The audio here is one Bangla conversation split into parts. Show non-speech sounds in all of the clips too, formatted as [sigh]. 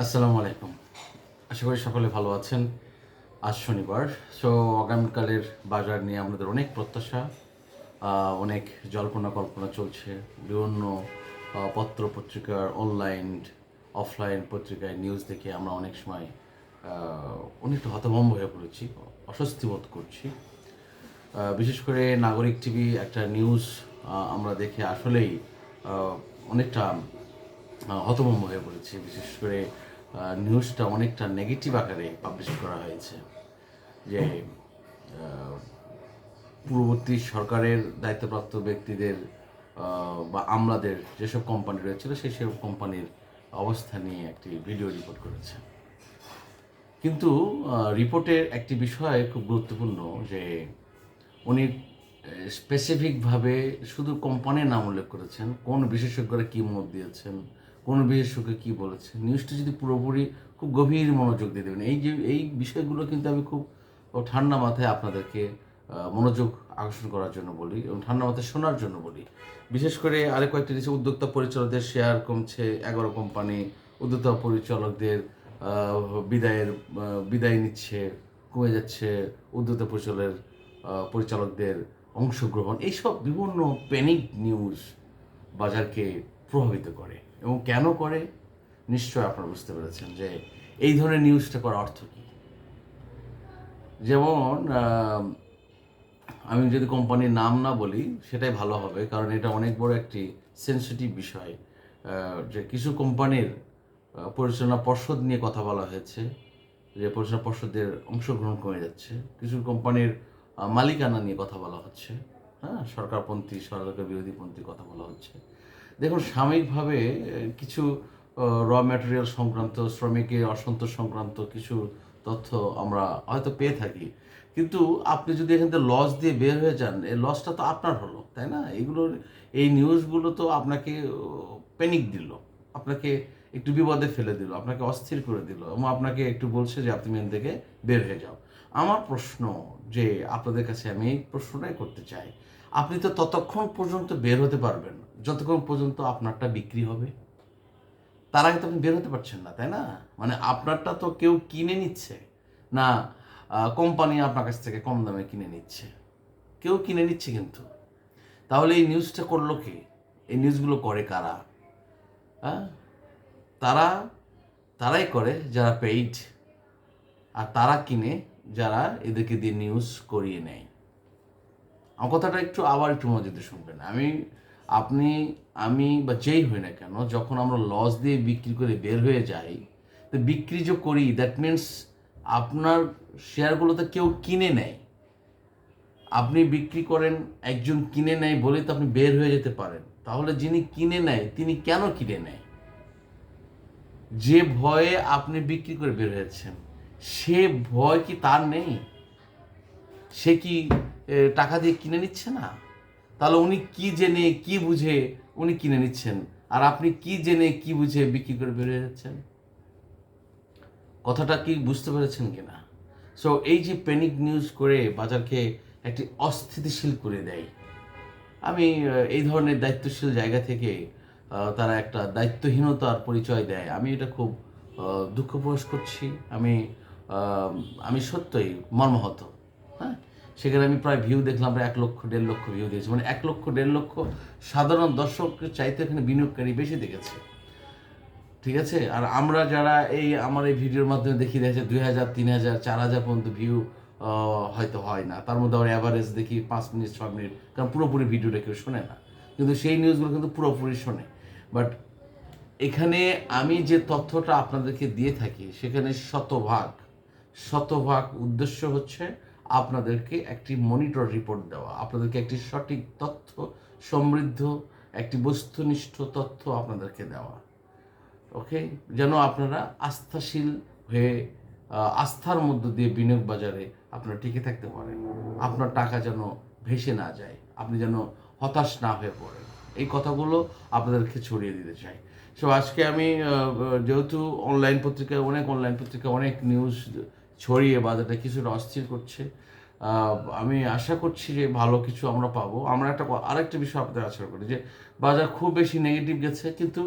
আসসালামু আলাইকুম। আশা করি সকলে ভালো আছেন। আজ শনিবার সো আগামীকালের বাজার নিয়ে আমাদের অনেক প্রত্যাশা অনেক জল্পনা কল্পনা চলছে। বিভিন্ন পত্র পত্রিকার অনলাইন অফলাইন পত্রিকায় নিউজ দেখে আমরা অনেক সময় অনেকটা হতভম্ব হয়ে পড়েছি, অস্বস্তি বোধ করছি। বিশেষ করে নাগরিক টিভি একটা নিউজ আমরা দেখে আসলেই অনেকটা হতভম্ব হয়ে পড়েছি। বিশেষ করে নিউজটা অনেকটা নেগেটিভ আকারে পাবলিশ করা হয়েছে। যে পূর্ববর্তী সরকারের দায়িত্বপ্রাপ্ত ব্যক্তিদের বা আমলাদের যেসব কোম্পানি রয়েছিল সেই সব কোম্পানির অবস্থা নিয়ে একটি ভিডিও রিপোর্ট করেছে। কিন্তু রিপোর্টের একটি বিষয় খুব গুরুত্বপূর্ণ যে, উনি স্পেসিফিকভাবে শুধু কোম্পানির নাম উল্লেখ করেছেন, কোন বিশেষজ্ঞরা কী মত দিয়েছেন কোন বিশেষজ্ঞ কী বলেছেন নিউজটা যদি পুরোপুরি খুব গভীর মনোযোগ দিয়ে দেবেন। এই যে, এই বিষয়গুলো কিন্তু আমি খুব ঠান্ডা মাথায় আপনাদেরকে মনোযোগ আকর্ষণ করার জন্য বলি এবং ঠান্ডা মাথায় শোনার জন্য বলি। বিশেষ করে আরেক কয়েকটি দেশে উদ্যোক্তা পরিচালকদের শেয়ার কমছে, এগারো কোম্পানি উদ্যোক্তা পরিচালকদের বিদায়ের বিদায় নিচ্ছে, কমে যাচ্ছে উদ্যোক্তা পরিচালকের পরিচালকদের অংশগ্রহণ। এইসব বিভিন্ন প্যানিক নিউজ বাজারকে প্রভাবিত করে। এবং কেন করে? নিশ্চয় আপনারা বুঝতে পেরেছেন যে এই ধরনের নিউজটা করার অর্থ কী? যেমন আমি যদি কোম্পানির নাম না বলি, সেটাই ভালো হবে, কারণ এটা অনেক বড় একটি সেন্সিটিভ বিষয়। যে কিছু কোম্পানির পরিচালনা পর্ষদ নিয়ে কথা বলা হয়েছে, যে পরিচালনা পর্ষদের অংশগ্রহণ কমে যাচ্ছে। কিছু কোম্পানির মালিকানা নিয়ে কথা বলা হচ্ছে। হ্যাঁ সরকারপন্থী সরকার বিরোধীপন্থী কথা বলা হচ্ছে। দেখুন, সাময়িকভাবে কিছু র ম্যাটেরিয়াল সংক্রান্ত শ্রমিকের অসন্তোষ সংক্রান্ত কিছু তথ্য আমরা হয়তো পেয়ে থাকি। কিন্তু আপনি যদি এখান থেকে লস দিয়ে বের হয়ে যান এই লসটা তো আপনার হলো, তাই না? এগুলো এই নিউজগুলো তো আপনাকে প্যানিক দিল, আপনাকে একটু বিপদে ফেলে দিল, আপনাকে অস্থির করে দিল, এবং আপনাকে একটু বলছে যে, আপনি এখান থেকে বের হয়ে যাও। আমার প্রশ্ন যে, আপনাদের কাছে আমি এই প্রশ্নটাই করতে চাই, আপনি তো ততক্ষণ পর্যন্ত বের হতে পারবেন যতক্ষণ পর্যন্ত আপনারটা বিক্রি হবে, তার আগে তো আপনি বের হতে পারছেন না, তাই না? মানে আপনারটা তো কেউ কিনে নিচ্ছে। না কোম্পানি আপনার কাছ থেকে কম দামে কিনে নিচ্ছে। কেউ কিনে নিচ্ছে কিন্তু। তাহলে এই নিউজটা করল কে? এই নিউজগুলো করে কারা? হ্যাঁ তারা, তারাই করে যারা পেইড আর তারা কিনে যারা এদেরকে দিয়ে নিউজ করিয়ে নেয়। আমার কথাটা একটু আবার একটু দিয়ে শুনবেন। আমি আপনি, আমি বা যেই হই না কেন, যখন আমরা লস দিয়ে বিক্রি করে বের হয়ে যাই, তো বিক্রি যে করি দ্যাট মিন্স আপনার শেয়ারগুলো তো কেউ কিনে নেয়। আপনি বিক্রি করেন, একজন কিনে নেয় বলে তো আপনি বের হয়ে যেতে পারেন। তাহলে যিনি কিনে নেয়, তিনি কেন কিনে নেয়? যে ভয়ে আপনি বিক্রি করে বের হয়েছেন, সে ভয় কি তার নেই? সে কি টাকা দিয়ে কিনে নিচ্ছে না? তাহলে উনি কি জেনে, কি বুঝে উনি কিনে নিচ্ছেন? আর আপনি কি জেনে, কি বুঝে বিক্রি করে বেরিয়ে যাচ্ছেন? কথাটা কি বুঝতে পেরেছেন কিনা? সো এই যে প্যানিক নিউজ করে বাজারকে একটি অস্থিতিশীল করে দেয়। আমি এই ধরনের দায়িত্বশীল জায়গা থেকে তারা একটা দায়িত্বহীনতার পরিচয় দেয়। আমি এটা খুব দুঃখ প্রকাশ করছি। আমি আমি সত্যই মর্মাহত। সেখানে আমি প্রায় ভিউ দেখলাম, প্রায় এক লক্ষ, দেড় লক্ষ ভিউ দিয়েছি। মানে এক লক্ষ, দেড় লক্ষ সাধারণ দর্শকের চাইতে এখানে বিনিয়োগকারী বেশি দেখেছে। ঠিক আছে? আর আমরা যারা এই, আমার এই ভিডিওর মাধ্যমে দেখি দেখছে দুই হাজার, তিন হাজার, চার হাজার পর্যন্ত ভিউ হয়তো হয় না। তার মধ্যে আবার অ্যাভারেজ দেখি পাঁচ মিনিট ছয় মিনিট, কারণ পুরোপুরি ভিডিওটা কেউ শোনে না। কিন্তু সেই নিউজগুলো কিন্তু পুরোপুরি শোনে। বাট এখানে আমি যে তথ্যটা আপনাদেরকে দিয়ে থাকি, সেখানে শতভাগ শতভাগ উদ্দেশ্য হচ্ছে আপনাদেরকে একটি মনিটর রিপোর্ট দেওয়া। আপনাদেরকে একটি সঠিক তথ্য, সমৃদ্ধ, একটি বস্তুনিষ্ঠ তথ্য আপনাদেরকে দেওয়া। ওকে যেন আপনারা আস্থাশীল হয়ে আস্থার মধ্য দিয়ে বিনিয়োগ বাজারে আপনারা টিকে থাকতে পারেন। আপনার টাকা যেন ভেসে না যায়। আপনি যেন হতাশ না হয়ে পড়েন। এই কথাগুলো আপনাদেরকে ছড়িয়ে দিতে চাই। সো আজকে আমি যেহেতু অনলাইন পত্রিকায়, অনেক অনলাইন পত্রিকায় অনেক নিউজ ছড়িয়ে বাজারটা কিছুটা অস্থির করছে। আমি আশা করছি যে ভালো কিছু আমরা পাবো। আমরা একটা আরেকটা বিষয় আপনাদের আশা করি যে বাজার খুব বেশি নেগেটিভ গেছে, কিন্তু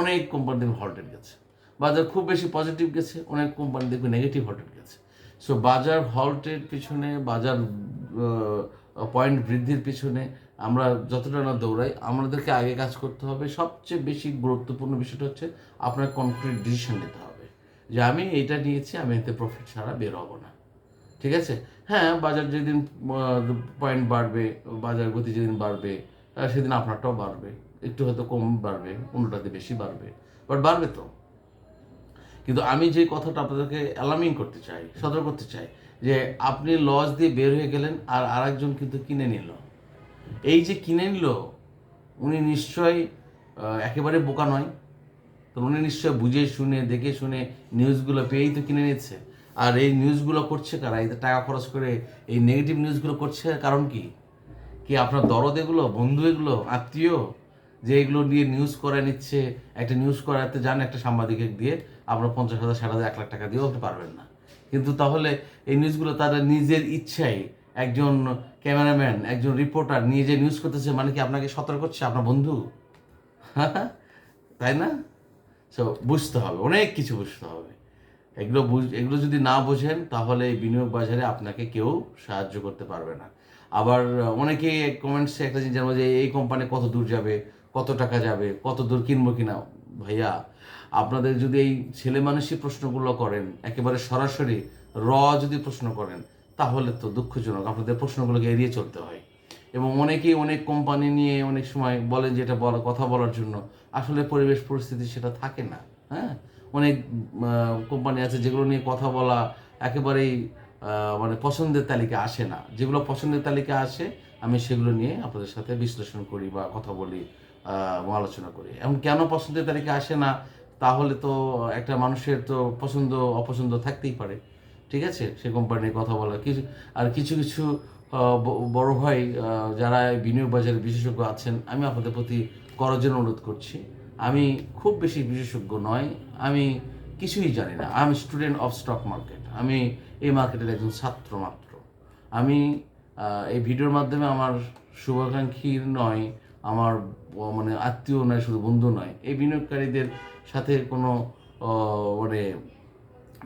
অনেক কোম্পানির হল্টেড গেছে। বাজার খুব বেশি পজিটিভ গেছে, অনেক কোম্পানি দেখবে নেগেটিভ হল্টেড গেছে। সো বাজার হল্টের পিছনে, বাজার পয়েন্ট বৃদ্ধির পিছনে আমরা যতটা না দৌড়াই, আমাদেরকে আগে কাজ করতে হবে। সবচেয়ে বেশি গুরুত্বপূর্ণ বিষয়টা হচ্ছে আপনার কনক্রিট ডিসিশন নিতে হবে। যে আমি এইটা নিয়েছি, আমি এতে প্রফিট ছাড়া বের হব না। ঠিক আছে? হ্যাঁ বাজার যেদিন পয়েন্ট বাড়বে, বাজার গতি যেদিন বাড়বে সেদিন আপনারটাও বাড়বে। একটু হয়তো কম বাড়বে, অন্যটাতে বেশি বাড়বে। বাট বাড়বে তো। কিন্তু আমি যে কথাটা আপনাদেরকে অ্যালার্মিং করতে চাই, সতর্ক করতে চাই, যে আপনি লস দিয়ে বের হয়ে গেলেন আর আরেকজন কিন্তু কিনে নিল। এই যে কিনে নিল, উনি নিশ্চয়ই একেবারে বোকা নয়। তো উনি নিশ্চয় বুঝে শুনে, দেখে শুনে নিউজগুলো পেয়েই তো কিনে নিচ্ছে। আর এই নিউজগুলো করছে কারা? এতে টাকা খরচ করে এই নেগেটিভ নিউজগুলো করছে কারণ কি? কি আপনার দরদ এগুলো, বন্ধু এগুলো, আত্মীয় যে এগুলো নিয়ে নিউজ করে নিচ্ছে, একটা নিউজ করাতে যান একটা সাংবাদিকের দিয়ে, আপনার পঞ্চাশ হাজার, ষাট হাজার, এক লাখ টাকা দিয়েও আপনি পারবেন না। কিন্তু তাহলে এই নিউজগুলো তারা নিজের ইচ্ছায় একজন ক্যামেরাম্যান একজন রিপোর্টার নিয়ে যে নিউজ করতেছে মানে কি আপনাকে সতর্ক করছে আপনার বন্ধু? [laughs] তাই না? সো বুঝতে হবে, অনেক কিছু বুঝতে হবে। এগুলো বুঝ, এগুলো যদি না বোঝেন, তাহলে এই বিনিয়োগ বাজারে আপনাকে কেউ সাহায্য করতে পারবে না। আবার, অনেকেই কমেন্টসে একটা জিনিস জানব যে, এই কোম্পানি কত দূর যাবে, কত টাকা যাবে, কত দূর কিনবো কিনা? ভাইয়া, আপনাদের যদি এই ছেলে মানুষই প্রশ্নগুলো করেন, একেবারে সরাসরি র যদি প্রশ্ন করেন, তাহলে তো দুঃখজনক। আপনাদের প্রশ্নগুলোকে এড়িয়ে চলতে হয়। এবং অনেকেই অনেক কোম্পানি নিয়ে অনেক সময় বলেন যে এটা বলা, কথা বলার জন্য। আসলে পরিবেশ পরিস্থিতি সেটা থাকে না হ্যাঁ? অনেক কোম্পানি আছে যেগুলো নিয়ে কথা বলা একেবারেই মানে পছন্দের তালিকা আসে না। যেগুলো পছন্দের তালিকা আসে, আমি সেগুলো নিয়ে আপনাদের সাথে বিশ্লেষণ করি বা কথা বলি আলোচনা করি। এবং কেন পছন্দের তালিকা আসে না, তাহলে তো একটা মানুষের তো পছন্দ, অপছন্দ থাকতেই পারে। ঠিক আছে? সে কোম্পানি কথা বলা, কিছু, আর কিছু কিছু বড় ভাই যারা বিনিয়োগ বাজারে বিশেষজ্ঞ আছেন, আমি আপনাদের প্রতি করজন্য অনুরোধ করছি। আমি খুব বেশি বিশেষজ্ঞ নয়, আমি কিছুই জানি না। আমি স্টুডেন্ট অফ স্টক মার্কেট আমি এই মার্কেটের একজন ছাত্র মাত্র। আমি এই ভিডিওর মাধ্যমে আমার শুভাকাঙ্ক্ষী নয়, আমার মানে আত্মীয় নয়, শুধু বন্ধু নয়। এই বিনিয়োগকারীদের সাথে কোনো মানে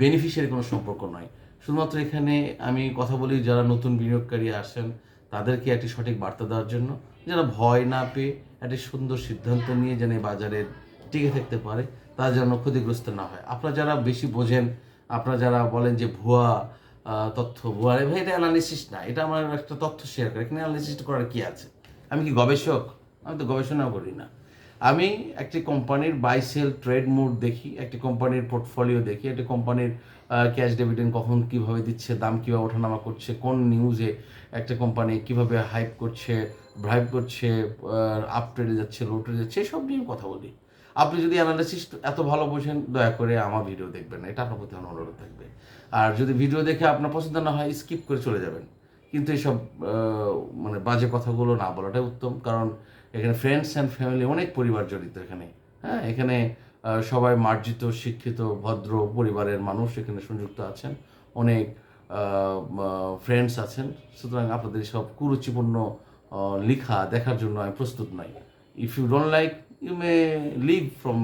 বেনিফিশিয়ারি কোনো সম্পর্ক নয়। শুধুমাত্র এখানে আমি কথা বলি যারা নতুন বিনিয়োগকারী আসেন, তাদেরকে একটি সঠিক বার্তা দেওয়ার জন্য, যারা ভয় না পেয়ে একটি সুন্দর সিদ্ধান্ত নিয়ে যেন বাজারে টিকে থাকতে পারে তারা যেন ক্ষতিগ্রস্ত না হয়। আপনারা যারা বেশি বোঝেন, আপনারা যারা বলেন যে ভুয়া তথ্য, ভুয়া ভাই, এটা অ্যানালিসিস না, এটা আমার একটা তথ্য শেয়ার করে, এখানে অ্যানালিসিস করার কী আছে? আমি কি গবেষক? আমি তো গবেষণাও করি না। আমি একটি কোম্পানির বাই সেল ট্রেড মুড দেখি, একটি কোম্পানির পোর্টফোলিও দেখি, একটি কোম্পানির ক্যাশ ডিভিডেন্ড কখন কীভাবে দিচ্ছে, দাম কীভাবে ওঠানামা করছে, কোন নিউজে একটা কোম্পানি কীভাবে হাইপ করছে ভ্রাইভ করছে আপ ট্রেডে যাচ্ছে লো ট্রেডে যাচ্ছে সব নিয়ে কথা বলি। আপনি যদি অ্যানালিসিস এত ভালো বোঝেন, দয়া করে আমার ভিডিও দেখবেন না, এটা আপনার প্রতি আমার অনুরোধ থাকবে। আর যদি ভিডিও দেখে আপনার পছন্দ না হয় স্কিপ করে চলে যাবেন। কিন্তু এইসব মানে বাজে কথাগুলো না বলাটাই উত্তম, কারণ এখানে ফ্রেন্ডস অ্যান্ড ফ্যামিলি অনেক পরিবার জড়িত এখানে। হ্যাঁ এখানে সবাই মার্জিত, শিক্ষিত, ভদ্র পরিবারের মানুষ এখানে সংযুক্ত আছেন। অনেক ফ্রেন্ডস আছেন। সুতরাং আপনাদের সব কুরুচিপূর্ণ লেখা দেখার জন্য আমি প্রস্তুত নাই। If you don't like you may leave from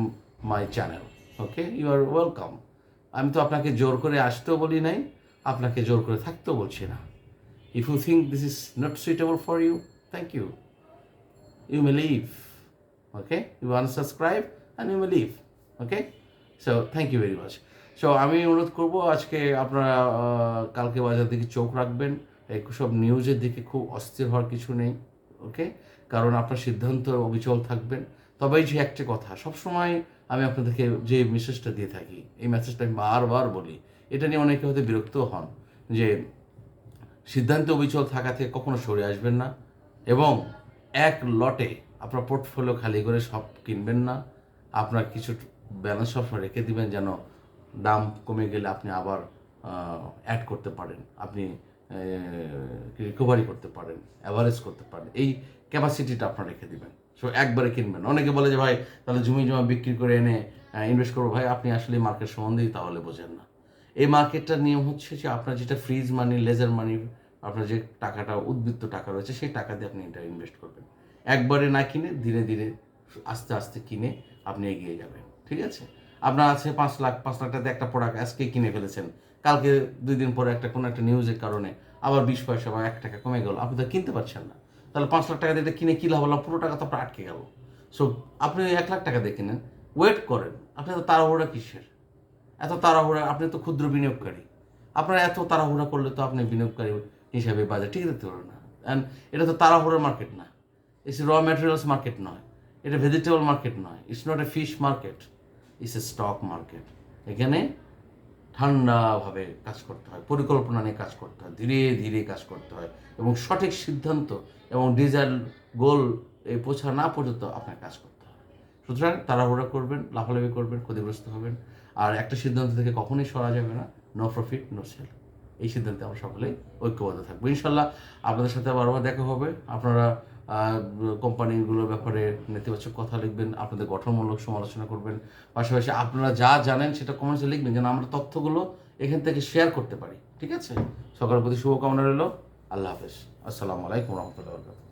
my channel okay you are welcome আমি তো আপনাকে জোর করে আসতেও বলি নাই, আপনাকে জোর করে থাকতেও বলছি না। If you think this is not suitable for you thank you you may leave. Okay? You unsubscribe and you may leave. Okay? So, thank you very much. So, আমি অনুরোধ করব আজকে আপনারা কালকে বাজার দিকে চোখ রাখবেন সব নিউজের দিকে খুব অস্থির হওয়ার কিছু নেই ওকে কারণ আপনার সিদ্ধান্ত অবিচল থাকবেন তবে যে একটা কথা, সবসময় আমি আপনাদেরকে যে মেসেজটা দিয়ে থাকি, এই মেসেজটা আমি বারবার বলি, এটা নিয়ে অনেকে হয়তো বিরক্ত হন যে, সিদ্ধান্তে অবিচল থাকা থেকে কখনো সরে আসবেন না এবং এক লটে আপনার পোর্টফোলিও খালি করে সব কিনবেন না। আপনার কিছু ব্যালেন্স সবসময় রেখে দিবেন যেন দাম কমে গেলে আপনি আবার অ্যাড করতে পারেন। আপনি রিকভারি করতে পারেন অ্যাভারেজ করতে পারেন। এই ক্যাপাসিটিটা আপনার রেখে দিবেন। সো একবারে কিনবেন। অনেকে বলে যে, ভাই, তাহলে জমি জমা বিক্রি করে এনে ইনভেস্ট করব। ভাই, আপনি আসলে মার্কেট সম্বন্ধেই তাহলে বোঝেন না। এই মার্কেটটার নিয়ম হচ্ছে যে, আপনার যেটা ফ্রিজ মানি লেজার মানি আপনার যে টাকাটা, উদ্বৃত্ত টাকা রয়েছে, সেই টাকা দিয়ে আপনি এটা ইনভেস্ট করবেন। একবারে না কিনে, ধীরে ধীরে আস্তে আস্তে কিনে আপনি এগিয়ে যাবেন। ঠিক আছে? আপনার আছে পাঁচ লাখ পাঁচ লাখ টাকাতে একটা প্রোডাক্ট আজকে কিনে ফেলেছেন। কালকে দুই দিন পরে একটা, কোনো একটা নিউজের কারণে আবার বিশ পয়সা বা এক টাকা কমে গেল। আপনি তো কিনতে পারছেন না। তাহলে পাঁচ লাখ টাকা দিয়ে এটা কিনে কি লাভ হলো? পুরো টাকা তো আপনার আটকে গেল। সো আপনি এক লাখ টাকা দিয়ে কিনেন। ওয়েট করেন। আপনি তো তাড়াহুড়া কিসের? এত তাড়াহুড়া, আপনি তো ক্ষুদ্র বিনিয়োগকারী। আপনার এত তাড়াহুড়া করলে তো আপনি বিনিয়োগকারী হিসাবে বাজার ঠিক দিতে পারবেন না। অ্যান্ড এটা তো তাড়াহুড়ার মার্কেট না। ইটস র ম্যাটেরিয়ালস মার্কেট নয়। এটা ভেজিটেবল মার্কেট নয়। It's not a fish market it's a stock market এখানে ঠান্ডাভাবে কাজ করতে হয়, পরিকল্পনা নিয়ে কাজ করতে হয়, ধীরে ধীরে কাজ করতে হয়। এবং সঠিক সিদ্ধান্ত এবং ডিজাইন গোল এই পৌঁছা না পর্যন্ত আপনার কাজ করতে হয়। সুতরাং তাড়াহুড়া করবেন, লাফালাফি করবেন, ক্ষতিগ্রস্ত হবেন। আর একটা সিদ্ধান্ত থেকে কখনোই সরা যাবে না। নো প্রফিট নো সেল এই সিদ্ধান্তে আমরা সকলেই ঐক্যবদ্ধ থাকব। ইনশাল্লাহ আপনাদের সাথে বারবার দেখা হবে। আপনারা কোম্পানিগুলোর ব্যাপারে নেতিবাচক কথা লিখবেন, আপনাদের গঠনমূলক সমালোচনা করবেন। পাশাপাশি আপনারা যা জানেন সেটা কমেন্টসে লিখবেন যেন আমরা তথ্যগুলো এখান থেকে শেয়ার করতে পারি। ঠিক আছে? সকলের প্রতি শুভকামনা রইল। আল্লাহ হাফেজ। আসসালামু আলাইকুম রহমতুল্লাহ